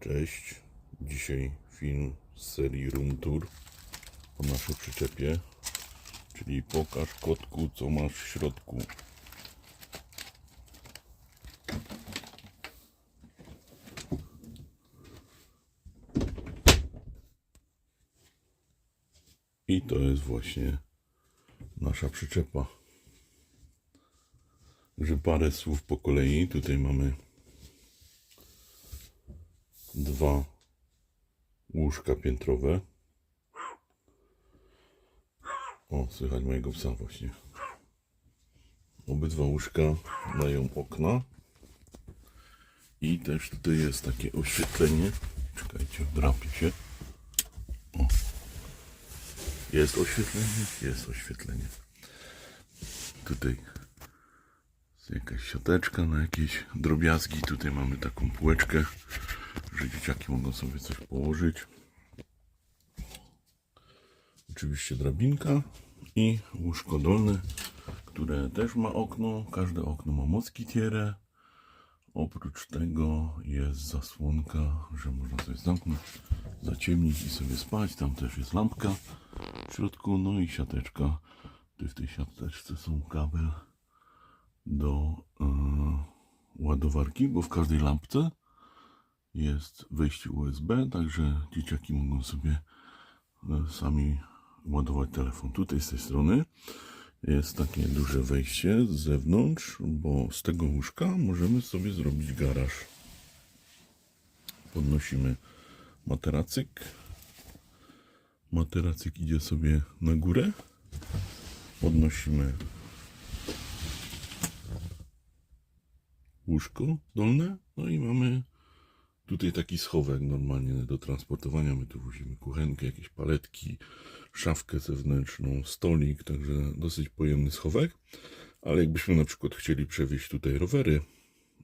Cześć. Dzisiaj film z serii Room Tour po naszej przyczepie. Czyli pokaż kotku, co masz w środku. I to jest właśnie nasza przyczepa. Także parę słów po kolei. Tutaj mamy dwa łóżka piętrowe. O, słychać mojego psa właśnie. Obydwa łóżka mają okna. I też tutaj jest takie oświetlenie. Czekajcie, drapię się. O. Jest oświetlenie? Jest oświetlenie. Tutaj jest jakaś siateczka na jakieś drobiazgi. Tutaj mamy taką półeczkę, że dzieciaki mogą sobie coś położyć. Oczywiście drabinka i łóżko dolne, które też ma okno. Każde okno ma moskitierę. Oprócz tego jest zasłonka, że można sobie zamknąć, zaciemnić i sobie spać. Tam też jest lampka w środku, no i siateczka. W tej siateczce są kabel do e, ładowarki, bo w każdej lampce jest wejście USB, także dzieciaki mogą sobie e, sami ładować telefon. Tutaj z tej strony jest takie duże wejście z zewnątrz, bo z tego łóżka możemy sobie zrobić garaż. Podnosimy materacyk. Materacyk idzie sobie na górę. Podnosimy łóżko dolne. No i mamy tutaj taki schowek normalnie do transportowania. My tu wozimy kuchenkę, jakieś paletki, szafkę zewnętrzną, stolik, także dosyć pojemny schowek. Ale jakbyśmy na przykład chcieli przewieźć tutaj rowery,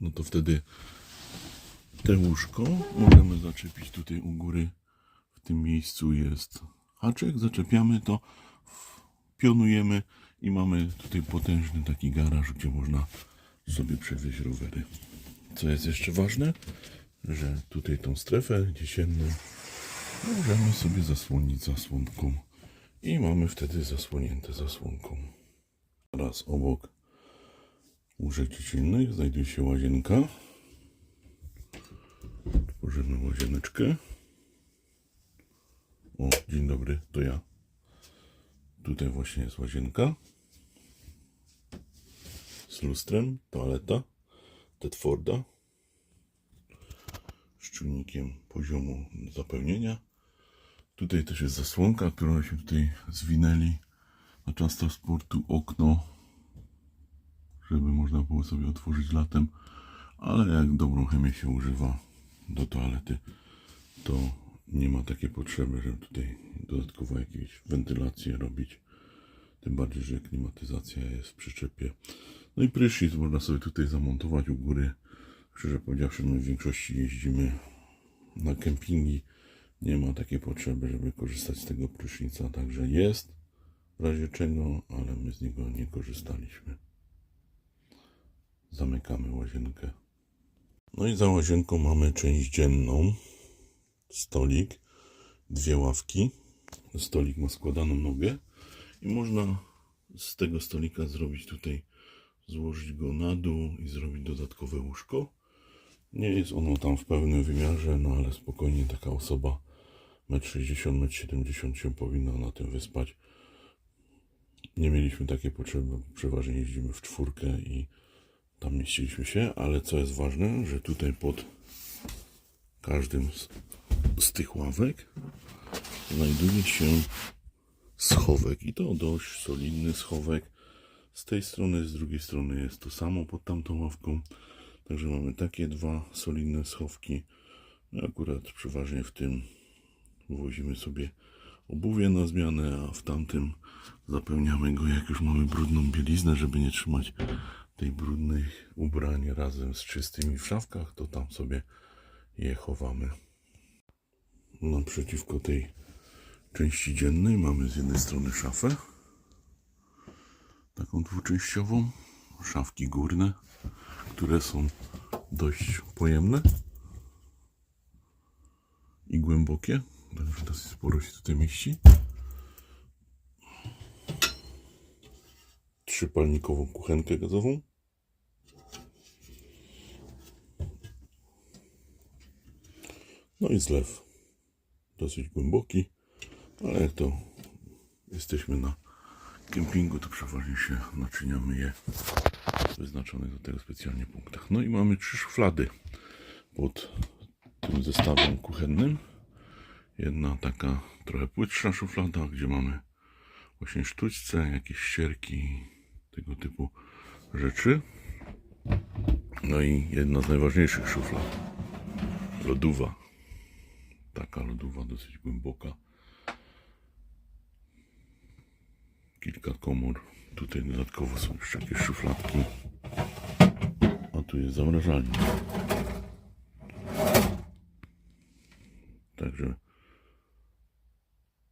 no to wtedy te łóżko możemy zaczepić tutaj u góry. W tym miejscu jest haczyk, zaczepiamy to, pionujemy i mamy tutaj potężny taki garaż, gdzie można sobie przewieźć rowery. Co jest jeszcze ważne, że tutaj tą strefę jesienną możemy sobie zasłonić zasłonką i mamy wtedy zasłonięte zasłonką. Teraz obok łóżek dziecinnych znajduje się łazienka. Tworzymy łazieneczkę. O, dzień dobry, to ja. Tutaj właśnie jest łazienka z lustrem, toaleta Tedforda czujnikiem poziomu zapełnienia. Tutaj też jest zasłonka, którą się tutaj zwinęli na czas transportu okno, żeby można było sobie otworzyć latem, ale jak dobrą chemię się używa do toalety, to nie ma takiej potrzeby, żeby tutaj dodatkowo jakieś wentylacje robić. Tym bardziej, że klimatyzacja jest w przyczepie. No i prysznic można sobie tutaj zamontować u góry. Szczerze powiedziawszy, my w większości jeździmy na kempingi. Nie ma takiej potrzeby, żeby korzystać z tego prysznica. Także jest w razie czego, ale my z niego nie korzystaliśmy. Zamykamy łazienkę. No i za łazienką mamy część dzienną. Stolik, dwie ławki. Stolik ma składaną nogę i można z tego stolika zrobić tutaj, złożyć go na dół i zrobić dodatkowe łóżko. Nie jest ono tam w pełnym wymiarze, no ale spokojnie taka osoba 1,60 m, 1,70 m się powinna na tym wyspać. Nie mieliśmy takiej potrzeby, przeważnie jeździmy w czwórkę i tam mieściliśmy się, ale co jest ważne, że tutaj pod każdym z, z tych ławek znajduje się schowek i to dość solidny schowek. Z tej strony, z drugiej strony jest to samo pod tamtą ławką. Także mamy takie dwa solidne schowki. Akurat przeważnie w tym wozimy sobie obuwie na zmianę, a w tamtym zapełniamy go jak już mamy brudną bieliznę, żeby nie trzymać tej brudnych ubrań razem z czystymi w szafkach, to tam sobie je chowamy. Naprzeciwko tej części dziennej mamy z jednej strony szafę, taką dwuczęściową, szafki górne, które są dość pojemne. i głębokie. Także dosyć sporo się tutaj mieści. Trzypalnikową kuchenkę gazową. No i zlew. Dosyć głęboki, ale jak to jesteśmy na kempingu, to przeważnie się naczynia myje w wyznaczonych do tego specjalnie punktach. No i mamy trzy szuflady pod tym zestawem kuchennym. Jedna taka trochę płytsza szuflada, gdzie mamy właśnie sztućce, jakieś ścierki, tego typu rzeczy. No i jedna z najważniejszych szuflad, lodowa. Taka lodowa dosyć głęboka. Kilka komór. Tutaj dodatkowo są jeszcze jakieś szufladki. A tu jest zamrażalnia. Także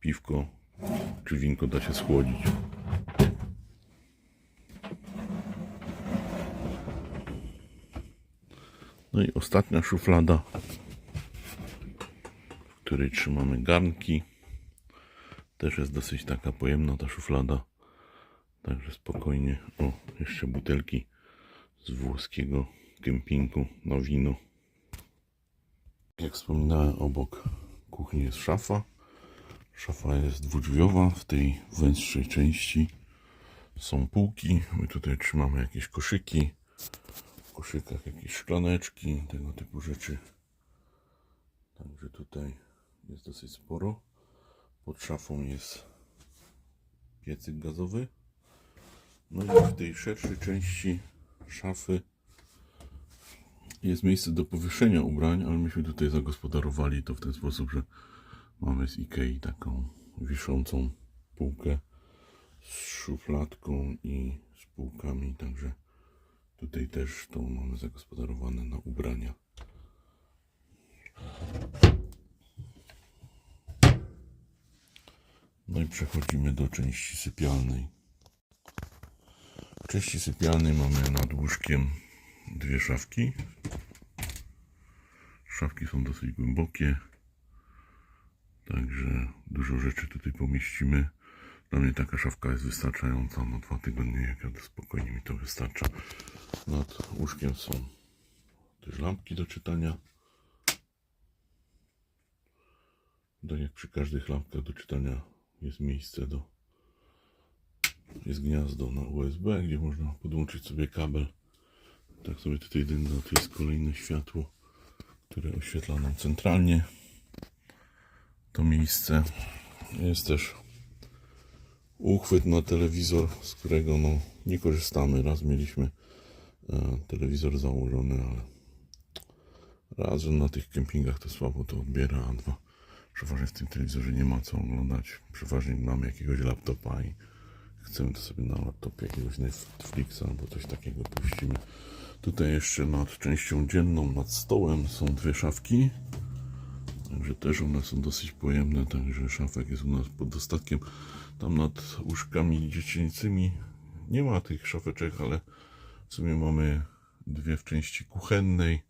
piwko czy winko da się schłodzić. No i ostatnia szuflada, w której trzymamy garnki. Też jest dosyć taka pojemna ta szuflada. Także spokojnie. O, jeszcze butelki z włoskiego kempingu na wino. Jak wspominałem, obok kuchni jest szafa. Szafa jest dwudrzwiowa. W tej węższej części są półki. My tutaj trzymamy jakieś koszyki. W koszykach jakieś szklaneczki, tego typu rzeczy. Także tutaj jest dosyć sporo. Pod szafą jest piecyk gazowy. No i w tej szerszej części szafy jest miejsce do powieszenia ubrań, ale myśmy tutaj zagospodarowali to w ten sposób, że mamy z Ikei taką wiszącą półkę z szufladką i z półkami, także tutaj też to mamy zagospodarowane na ubrania. No i przechodzimy do części sypialnej. W części sypialnej mamy nad łóżkiem dwie szafki. Szafki są dosyć głębokie, także dużo rzeczy tutaj pomieścimy. Dla mnie taka szafka jest wystarczająca na dwa tygodnie, jak ja to spokojnie mi to wystarcza. Nad łóżkiem są też lampki do czytania. Tak jak przy każdych lampkach do czytania jest miejsce do jest gniazdo na USB, gdzie można podłączyć sobie kabel. Tak sobie tutaj dynda, tu jest kolejne światło, które oświetla nam centralnie to miejsce. Jest też uchwyt na telewizor, z którego no, nie korzystamy. Raz mieliśmy e, telewizor założony, ale raz, że na tych kempingach to słabo to odbiera, a dwa, przeważnie w tym telewizorze nie ma co oglądać. Przeważnie mamy jakiegoś laptopa i chcemy to sobie na laptopie jakiegoś Netflixa albo coś takiego puścimy. Tutaj jeszcze nad częścią dzienną, nad stołem są dwie szafki. Także też one są dosyć pojemne, także szafek jest u nas pod dostatkiem. Tam nad łóżkami dziecięcymi nie ma tych szafeczek, ale w sumie mamy dwie w części kuchennej,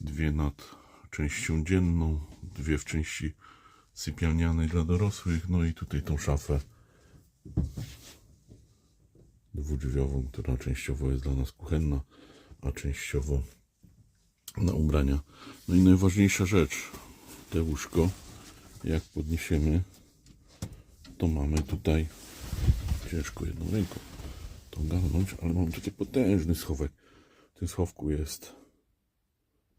dwie nad częścią dzienną, dwie w części sypialnianej dla dorosłych, no i tutaj tą szafę dwudrzwiową, która częściowo jest dla nas kuchenna, a częściowo na ubrania. No i najważniejsza rzecz, te łóżko, jak podniesiemy, to mamy tutaj ciężko jedną ręką to ogarnąć, ale mam tutaj potężny schowek. W tym schowku jest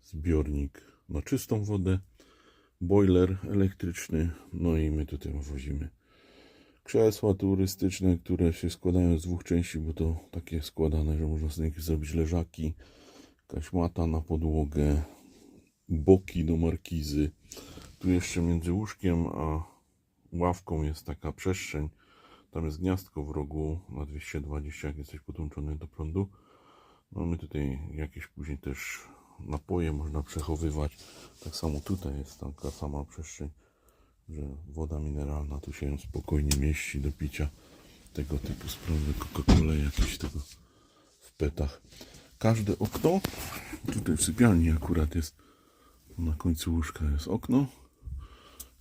zbiornik na czystą wodę, boiler elektryczny, no i my tutaj wozimy krzesła turystyczne, które się składają z dwóch części, bo to takie składane, że można nich zrobić leżaki, jakaś mata na podłogę, boki do markizy. Tu jeszcze między łóżkiem a ławką jest taka przestrzeń. Tam jest gniazdko w rogu na 220, jak jesteś podłączony do prądu. Mamy tutaj jakieś później też napoje można przechowywać. Tak samo tutaj jest taka sama przestrzeń, że woda mineralna tu się spokojnie mieści do picia. Tego typu sprawy, Coca-Cola jakieś tego w petach. Każde okno, tutaj w sypialni akurat jest, na końcu łóżka jest okno.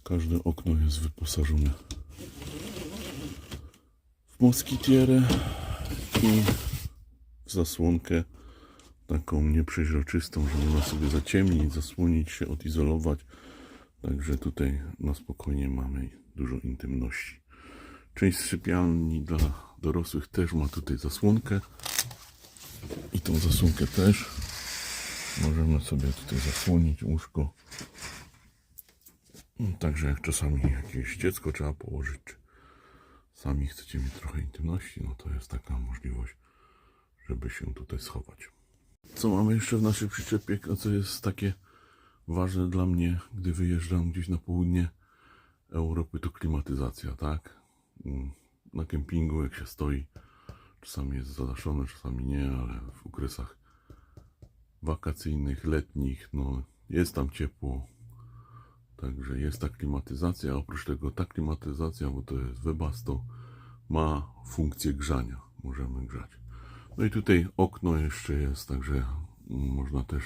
Każde okno jest wyposażone w moskitierę i w zasłonkę taką nieprzeźroczystą, że można sobie zaciemnić, zasłonić się, odizolować. Także tutaj na spokojnie mamy dużo intymności. Część sypialni dla dorosłych też ma tutaj zasłonkę. I tą zasłonkę też możemy sobie tutaj zasłonić łóżko. No, Także jak czasami jakieś dziecko trzeba położyć, czy sami chcecie mieć trochę intymności, no to jest taka możliwość, żeby się tutaj schować. Co mamy jeszcze w naszej przyczepie, co jest takie ważne dla mnie, gdy wyjeżdżam gdzieś na południe Europy, to klimatyzacja, tak? Mm, Na kempingu jak się stoi, czasami jest zadaszone, czasami nie, ale w okresach wakacyjnych, letnich, no jest tam ciepło, Także jest ta klimatyzacja. Oprócz tego ta klimatyzacja, bo to jest Webasto, ma funkcję grzania. Możemy grzać. No i tutaj okno jeszcze jest, także mm, można też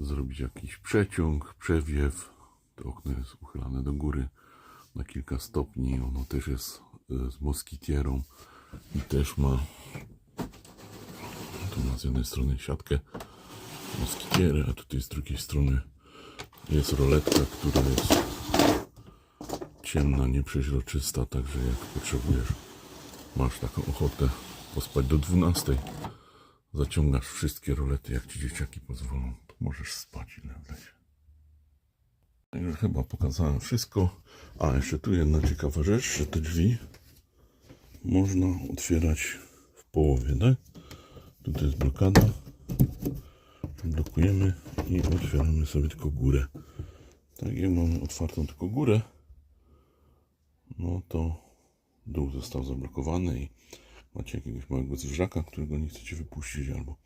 zrobić jakiś przeciąg, przewiew. To okno jest uchylane do góry na kilka stopni. Ono też jest e, z moskitierą i też ma tu ma z jednej strony siatkę moskitierę, a tutaj z drugiej strony jest roletka, która jest ciemna, nieprzeźroczysta, także jak potrzebujesz, masz taką ochotę pospać do 12, zaciągasz wszystkie rolety, jak ci dzieciaki pozwolą, możesz spać ile. Także chyba pokazałem wszystko. A, jeszcze tu jedna ciekawa rzecz, że te drzwi można otwierać w połowie, tak? Tutaj jest blokada blokujemy i otwieramy sobie tylko górę. Tak jak mamy otwartą tylko górę, no to dół został zablokowany i macie jakiegoś małego zwierzaka, którego nie chcecie wypuścić, albo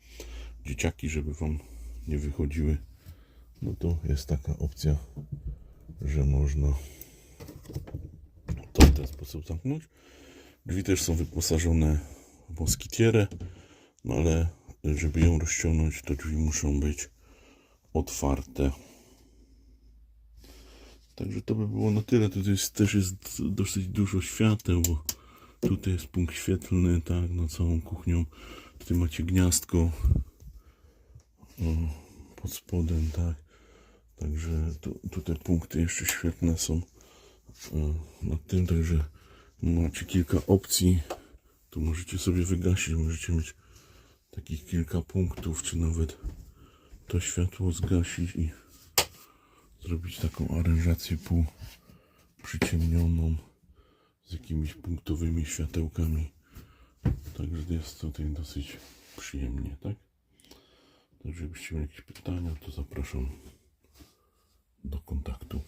dzieciaki, żeby wam nie wychodziły, no to jest taka opcja, że można to w ten sposób zamknąć. Drzwi też są wyposażone w moskitierę, no ale żeby ją rozciągnąć, to drzwi muszą być otwarte. Także to by było na tyle. Tutaj jest, też jest dosyć dużo świateł, bo tutaj jest punkt świetlny, tak, nad całą kuchnią. Tutaj macie gniazdko pod spodem, tak. Także tu, tutaj punkty jeszcze świetne są e, nad tym, także macie kilka opcji. Tu możecie sobie wygasić, możecie mieć takich kilka punktów, czy nawet to światło zgasić i zrobić taką aranżację pół przyciemnioną z jakimiś punktowymi światełkami. Także jest tutaj dosyć przyjemnie, tak? Także jakbyście mieli jakieś pytania, to zapraszam do kontaktu.